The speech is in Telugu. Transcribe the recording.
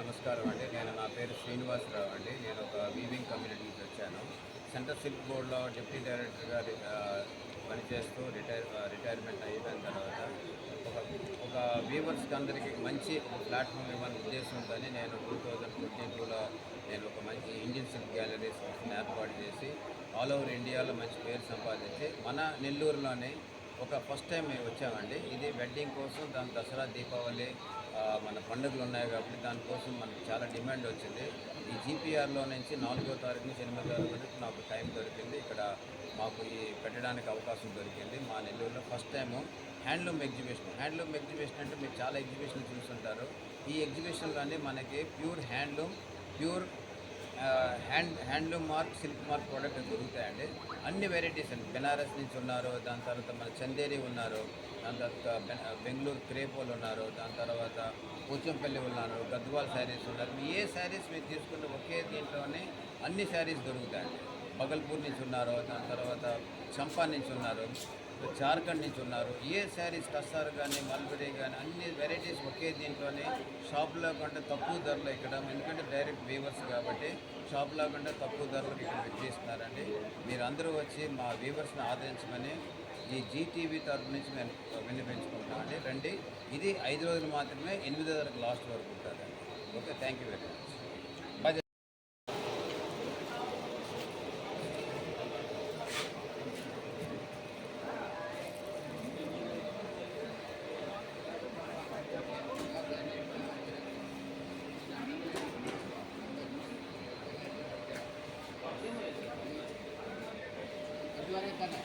నమస్కారం అండి. నేను నా పేరు శ్రీనివాసరావు అండి. నేను ఒక వీవింగ్ కమ్యూనిటీ నుంచి వచ్చాను. సెంటర్ సిల్క్ బోర్డులో డిప్యూటీ డైరెక్టర్గా పనిచేస్తూ రిటైర్ రిటైర్మెంట్ అయిపోయిన తర్వాత ఒక ఒక వీవర్స్కి అందరికీ మంచి ప్లాట్ఫామ్ ప్లాట్ఫామ్ ఇవ్వాలని ఉందని నేను టూ థౌజండ్ ఫిఫ్టీన్ టూలో నేను ఒక మంచి ఇండియన్ సిల్క్ గ్యాలరీస్ ఏర్పాటు చేసి ఆల్ ఓవర్ ఇండియాలో మంచి పేరు సంపాదించి మన నెల్లూరులోనే ఒక ఫస్ట్ టైం మేము వచ్చామండి. ఇది వెడ్డింగ్ కోసం దాని దసరా దీపావళి మన పండుగలు ఉన్నాయి కాబట్టి దానికోసం మనకు చాలా డిమాండ్ వచ్చింది. ఈ జీపీఆర్లో నుంచి నాలుగో తారీఖు నుంచి ఎనిమిదో తారీఖు వరకు నాకు టైం దొరికింది. ఇక్కడ మాకు ఈ పెట్టడానికి అవకాశం దొరికింది. మా నెల్లూరులో first time handloom exhibition. Handloom exhibition అంటే మీరు చాలా ఎగ్జిబిషన్ చూస్తుంటారు ఈ ఎగ్జిబిషన్లోనే మనకి pure handloom pure hand handloom mark silk mark product దొరుకుతాయండి. అన్ని వెరైటీస్ అండి. బెనారస్ నుంచి ఉన్నారు దాని తర్వాత మన చందేరి ఉన్నారు దాని తర్వాత బెంగళూరు క్రేపోలు ఉన్నారు దాని తర్వాత పోచంపల్లి ఉన్నారు గద్వాల్ శారీస్ ఉన్నారు. మీ ఏ శారీస్ మీరు తీసుకుంటే ఒకే దీంట్లోనే అన్ని శారీస్ దొరుకుతాయండి. బగల్పూర్ నుంచి ఉన్నారు దాని తర్వాత చంపా నుంచి ఉన్నారు జార్ఖండ్ నుంచి ఉన్నారు. ఏ శారీస్ కస్తారు కానీ మల్బరీ కానీ అన్ని వెరైటీస్ ఒకే దీంట్లోనే షాప్లో కంటే తక్కువ ధరలు ఇక్కడ ఎందుకంటే డైరెక్ట్ వీవర్స్ కాబట్టి షాప్లో కంటే తక్కువ ధరలకు ఇక్కడ విక్రయిస్తున్నారండి. మీరు అందరూ వచ్చి మా వీవర్స్ని ఆదరించమని ఈ జీటీవీ తరపు నుంచి మేము వినిపించుకుంటామండి. రండి. ఇది ఐదు రోజులు మాత్రమే ఎనిమిదో తారీఖు లాస్ట్ వరకు ఉంటుందండి. Okay thank you very much द्वारे करा